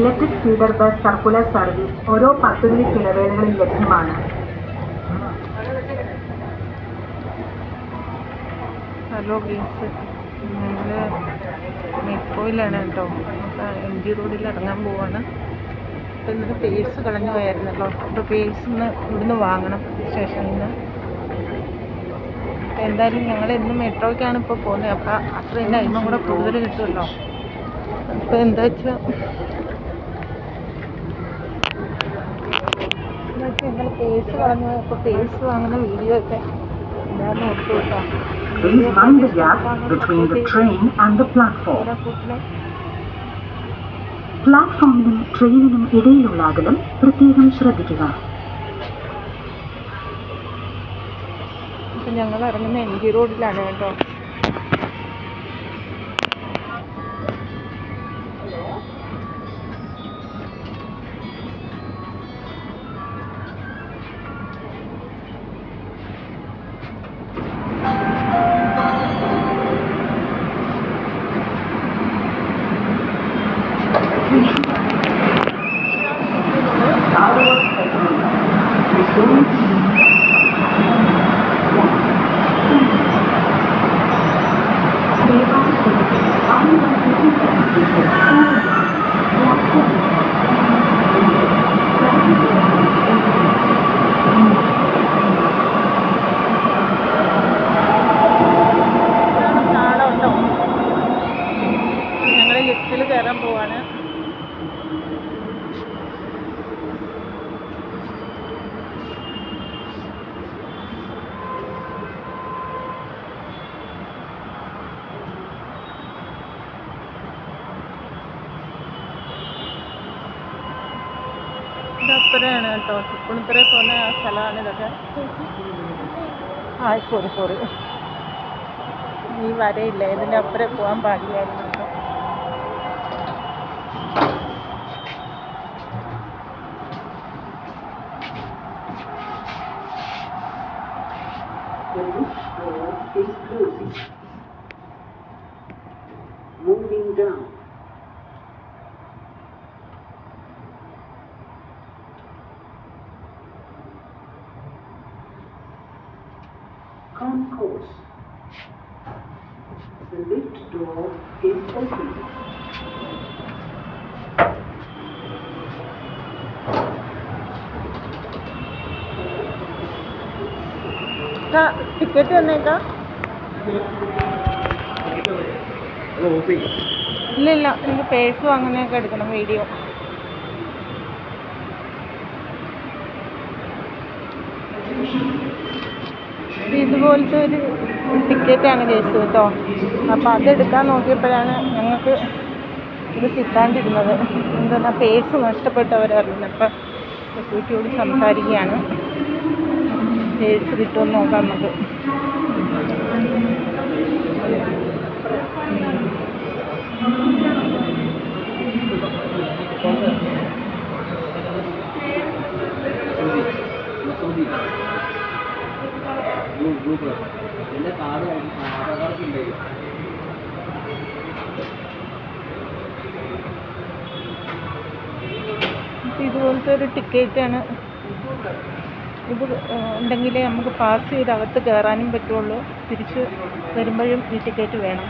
Electric feeder bus circular service ഓരോ പത്ത് minute ഇടവേളകളിൽ ലഭ്യമാണ്. ഹലോ ഗീസ് ഞങ്ങൾ മെട്രോയിലാണ് കേട്ടോ. എം ജി റോഡിൽ ഇറങ്ങാൻ പോവാണ്. അപ്പം ഇന്നലെ പേഴ്സ് കളഞ്ഞു പോയായിരുന്നല്ലോ. അപ്പോൾ പേഴ്സ് ഇന്ന് ഇവിടുന്ന് വാങ്ങണം സ്റ്റേഷനിൽ നിന്ന്. അപ്പം എന്തായാലും ഞങ്ങൾ ഇന്ന് മെട്രോയ്ക്കാണ് ഇപ്പോൾ പോകുന്നത്. അപ്പോൾ അത്രയും ടൈമും കൂടെ കൂടുതൽ കിട്ടുമല്ലോ. അപ്പോൾ എന്താ വെച്ചാൽ എന്ന് വെച്ചാൽ ഞങ്ങൾ പേഴ്സ് വാങ്ങുന്ന വീഡിയോ ഒക്കെ ഞാൻ കേട്ടോ Please mind the gap between the train and the platform. പ്ലാറ്റ്ഫോമിനും ട്രെയിനിനും ഇടയിലുള്ള അകലം പ്രത്യേകം ശ്രദ്ധിക്കുക. ഞങ്ങൾ ഇറങ്ങുന്ന എം ജി റോഡിലാണ് കേട്ടോ നാളെ ഉണ്ടോ ഞങ്ങൾ ലിഫ്റ്റിൽ കയറാൻ പോവാണ് ഇതപ്പുറയാണ് കേട്ടോ തൃപ്പൂണിത്തുറ ആ സ്ഥലമാണ് ഇതൊക്കെ ആ സോറി സോറി ഈ വരയില്ല ഇതിന്റെ അപ്പുറം പോകാൻ പാടില്ലായിരുന്നു. Moving down. The lift door is open. Ticket തന്നേക്കാ. ഇല്ല ഇല്ല എനിക്ക് പേഴ്സ് വാങ്ങുന്നതൊക്കെ എടുക്കണം വീഡിയോ ഇത് ഇതുപോലത്തെ ഒരു ടിക്കറ്റാണ് കേസ് കേട്ടോ. അപ്പോൾ അതെടുക്കാൻ നോക്കിയപ്പോഴാണ് ഞങ്ങൾക്ക് ഇത് കിട്ടാണ്ടിരുന്നത്. എന്താണ് പേഴ്സ് നഷ്ടപ്പെട്ടവരായിരുന്നു അപ്പോൾ സെക്യൂരിറ്റിയോട് സംസാരിക്കുകയാണ്. പേഴ്സ് കിട്ടുമെന്ന് നോക്കാം നമുക്ക്. എന്റെ കാർഡ് ആധാർ കാർഡ് ഉണ്ടായി ഇതുപോലത്തെ ഒരു ടിക്കറ്റാണ് ഇത് ഉണ്ടെങ്കിലേ നമുക്ക് പാസ് ചെയ്ത് അകത്ത് കയറാനും പറ്റുള്ളൂ. തിരിച്ച് വരുമ്പോഴും ഈ ടിക്കറ്റ് വേണം.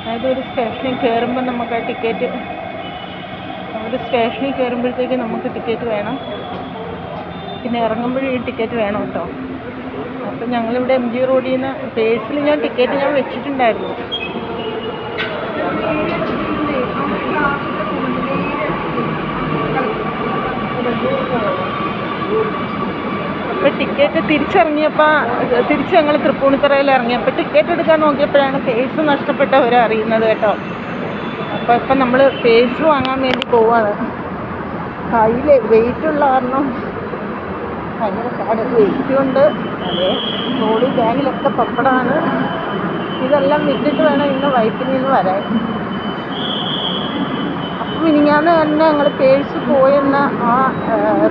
അതായത് ഒരു സ്റ്റേഷനിൽ കയറുമ്പോൾ നമുക്ക് ആ ടിക്കറ്റ് ഒരു സ്റ്റേഷനിൽ കയറുമ്പോഴത്തേക്ക് നമുക്ക് ടിക്കറ്റ് വേണം. പിന്നെ ഇറങ്ങുമ്പോഴും ഈ ടിക്കറ്റ് വേണം കേട്ടോ അപ്പം ഞങ്ങളിവിടെ എം ജി റോഡിൽ നിന്ന് പേഴ്സിൽ ഞാൻ ടിക്കറ്റ് ഞാൻ വെച്ചിട്ടുണ്ടായിരുന്നു. അപ്പോൾ ടിക്കറ്റ് തിരിച്ചിറങ്ങിയപ്പോൾ തിരിച്ച് ഞങ്ങൾ തൃപ്പൂണിത്തറയിൽ ഇറങ്ങിയപ്പോൾ ടിക്കറ്റ് എടുക്കാൻ നോക്കിയപ്പോഴാണ് പേഴ്സ് നഷ്ടപ്പെട്ടവർ അറിയുന്നത് കേട്ടോ. അപ്പോൾ ഇപ്പം നമ്മൾ പേഴ്സ് വാങ്ങാൻ വേണ്ടി പോവാണ്. കയ്യിൽ വെയിറ്റ് ഉള്ള കാരണം ഭയങ്കര പാട് വെയിറ്റ് ഉണ്ട്. അതെ. ട്രോളി ബാഗിലൊക്കെ പപ്പടാണ്. ഇതെല്ലാം വിറ്റിട്ട് വേണം ഇന്ന് വൈപ്പിൽ നിന്ന് വരാൻ. അപ്പം മിനിഞ്ഞാന്ന് തന്നെ ഞങ്ങൾ പേഴ്സ് പോയെന്ന ആ,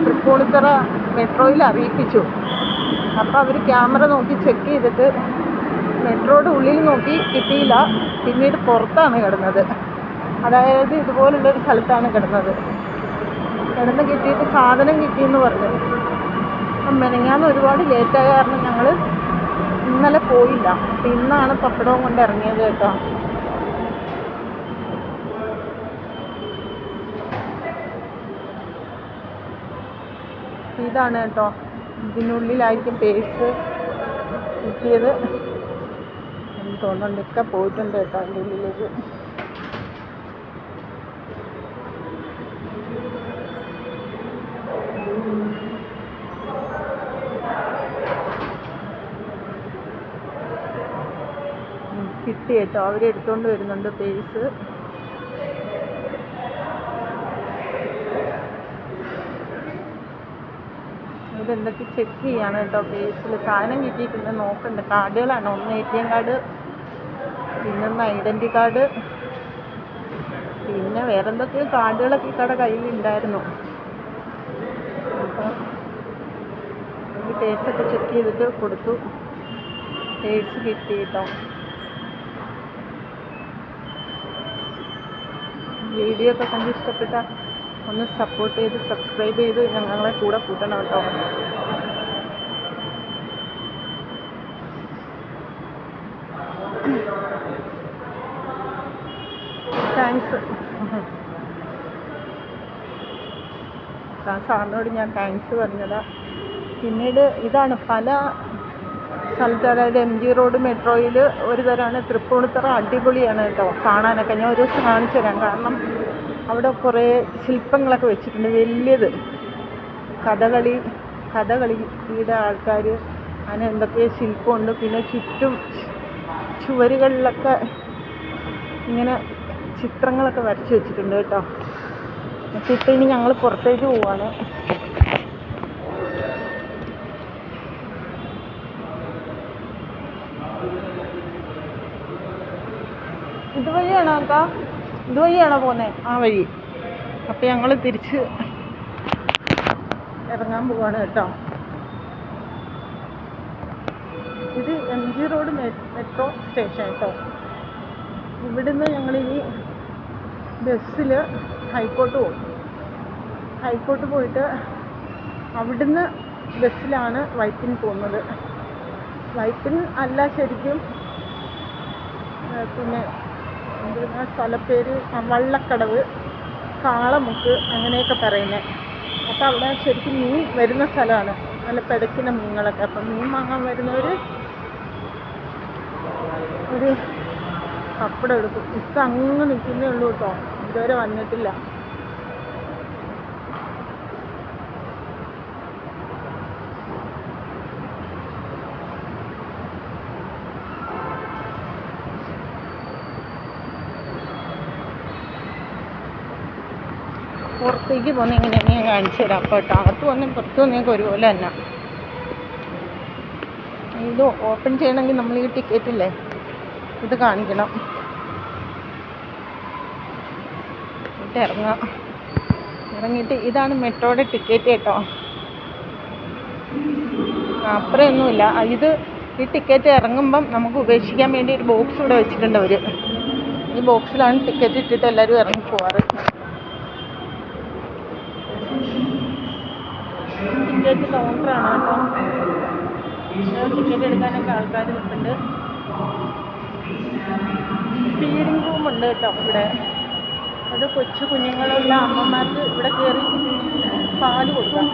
തൃപ്പൂണിത്തുറ മെട്രോയിൽ അറിയിപ്പിച്ചു. അപ്പോൾ അവർ ക്യാമറ നോക്കി ചെക്ക് ചെയ്തിട്ട് മെട്രോയുടെ ഉള്ളിൽ നോക്കി കിട്ടിയില്ല. പിന്നീട് പുറത്താണ് കിടന്നത്. അതായത് ഇതുപോലുള്ളൊരു സ്ഥലത്താണ് കിടന്നത്. കിടന്ന് കിട്ടിയിട്ട് സാധനം കിട്ടിയെന്ന് പറഞ്ഞു. മെനങ്ങാന്ന് ഒരുപാട് ലേറ്റായ കാരണം ഞങ്ങൾ ഇന്നലെ പോയില്ല. ഇന്നാണ് പപ്പടവും കൊണ്ട് ഇറങ്ങിയത് കേട്ടോ. ഇതാണ് കേട്ടോ. ഇതിനുള്ളിലായിരിക്കും പേഴ്സ് കിട്ടിയത്. എനിക്ക് തോന്നുന്നുണ്ട് ഒക്കെ പോയിട്ടുണ്ട് കേട്ടോ അതിന്റെ ഉള്ളിലേക്ക്. കിട്ടി കേട്ടോ. അവരെടുത്തോണ്ട് വരുന്നുണ്ട് പേഴ്സ് ഇതെന്തൊക്കെ ചെക്ക് ചെയ്യാണ് കേട്ടോ പേഴ്സിൽ സാധനം കിട്ടിയിട്ടുണ്ട് നോക്കണ്ട. കാർഡുകളാണ്. ഒന്ന് എ ടി എം കാർഡ് പിന്നൊന്ന് ഐഡന്റി കാർഡ് പിന്നെ വേറെ എന്തൊക്കെയോ കാർഡുകളൊക്കെ ഇക്കടെ കയ്യിലുണ്ടായിരുന്നു. അപ്പം ഈ പേഴ്സൊക്കെ ചെക്ക് ചെയ്തിട്ട് കൊടുത്തു. പേഴ്സ് കിട്ടി കേട്ടോ വീഡിയോ ഒക്കെ കണ്ട് ഇഷ്ടപ്പെട്ട. ഒന്ന് സപ്പോർട്ട് ചെയ്ത് സബ്സ്ക്രൈബ് ചെയ്ത് ഞങ്ങളെ കൂടെ കൂട്ടണം കേട്ടോ. താങ്ക്സ് ആ സാറിനോട് ഞാൻ താങ്ക്സ് പറഞ്ഞതാ. പിന്നീട് ഇതാണ് പല സ്ഥലത്ത് അതായത് എം ജി റോഡ് മെട്രോയിൽ ഒരു തരമാണ് തൃപ്പൂണിത്തറ അടിപൊളിയാണ് കേട്ടോ. കാണാനൊക്കെ. ഞാൻ ഒരു ദിവസം കാണിച്ചു തരാം കാരണം അവിടെ കുറേ ശില്പങ്ങളൊക്കെ വെച്ചിട്ടുണ്ട്. വലിയത് കഥകളി കഥകളിയുടെ ആൾക്കാർ അങ്ങനെ എന്തൊക്കെയോ ശില്പമുണ്ട്. പിന്നെ ചുറ്റും ചുവരുകളിലൊക്കെ ഇങ്ങനെ ചിത്രങ്ങളൊക്കെ വരച്ച് വെച്ചിട്ടുണ്ട് കേട്ടോ. എന്നിട്ട് ഇനി ഞങ്ങൾ പുറത്തേക്ക് പോവാണ്. ഇതുവഴിയാണോ അക്ക ഇതുവഴിയാണോ പോകുന്നത് ആ വഴി. അപ്പം ഞങ്ങൾ തിരിച്ച് ഇറങ്ങാൻ പോവാണ് കേട്ടോ. ഇത് M G road metro station കേട്ടോ. ഇവിടുന്ന് ഞങ്ങളിനി ബസ്സിൽ ഹൈക്കോട്ട് പോകും. ഹൈക്കോട്ട് പോയിട്ട് അവിടുന്ന് ബസ്സിലാണ് വൈപ്പിൻ പോകുന്നത്. വൈപ്പിൻ അല്ല ശരിക്കും പിന്നെ എന്തുവാ സ്ഥലപ്പേര് വള്ളക്കടവ് കാളമുക്ക് അങ്ങനെയൊക്കെ പറയുന്നത് അപ്പോൾ അവിടെ ശരിക്കും മീൻ വരുന്ന സ്ഥലമാണ്. നല്ല പെടക്കിന മീനുകളൊക്കെ. അപ്പം മീൻ വാങ്ങാൻ വരുന്നവർ ഒരു പപ്പടം എടുക്കും. ഇപ്പം അങ്ങ് നിൽക്കുന്നേ ഉള്ളൂ കേട്ടോ. ഇതുവരെ വന്നിട്ടില്ല. പുറത്തേക്ക് പോകുന്ന എങ്ങനെയാണ് ഞാൻ കാണിച്ചു തരാം അപ്പോൾ കേട്ടോ. അകത്ത് വന്നും പുറത്ത് വന്നേക്ക് ഒരുപോലെ തന്നെ. ഇത് ഓപ്പൺ ചെയ്യണമെങ്കിൽ നമ്മൾ ഈ ടിക്കറ്റ് ഇല്ലേ? ഇത് കാണിക്കണം. എന്നിട്ട് ഇറങ്ങാം. ഇറങ്ങിയിട്ട് ഇതാണ് മെട്രോയുടെ ടിക്കറ്റ് കേട്ടോ. അത്രയൊന്നുമില്ല. ഇത് ഈ ടിക്കറ്റ് ഇറങ്ങുമ്പം നമുക്ക് ഉപേക്ഷിക്കാൻ വേണ്ടി ഒരു ബോക്സ് ഇവിടെ വെച്ചിട്ടുണ്ട് അവർ ഈ ബോക്സിലാണ് ടിക്കറ്റ് ഇട്ടിട്ട് എല്ലാവരും ഇറങ്ങി പോവാറ്. ടിക്കറ്റ് കൗണ്ടറാണ് കേട്ടോ. ടിക്കറ്റ് എടുക്കാനൊക്കെ ആൾക്കാർ നിൽക്കുന്നുണ്ട് ഫീഡിങ് റൂം ഉണ്ട് കേട്ടോ ഇവിടെ. അത് കൊച്ചു കുഞ്ഞുങ്ങളുള്ള അമ്മമാർക്ക് ഇവിടെ കയറി പാൽ കൊടുക്കാം.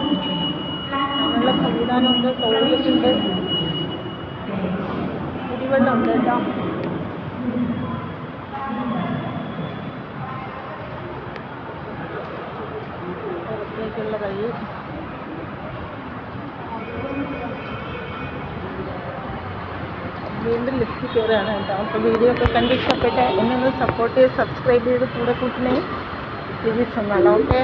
അങ്ങനെയുള്ള സംവിധാനമുണ്ട് ടോയ്ലറ്റ് ഉണ്ട് കുടിവെള്ളം ഉണ്ട് കേട്ടോ. പുറത്തേക്കുള്ള വഴി. വീണ്ടും ലിസ്റ്റ് കയറുകയാണ് കേട്ടോ. അപ്പോൾ വീഡിയോ ഒക്കെ കണ്ട് ഇഷ്ടപ്പെട്ട എന്നെ ഒന്ന് സപ്പോർട്ട് ചെയ്ത് സബ്സ്ക്രൈബ് ചെയ്ത് കൂടെ കൂട്ടണേ പ്ലീസ് എന്നാൽ ഓക്കെ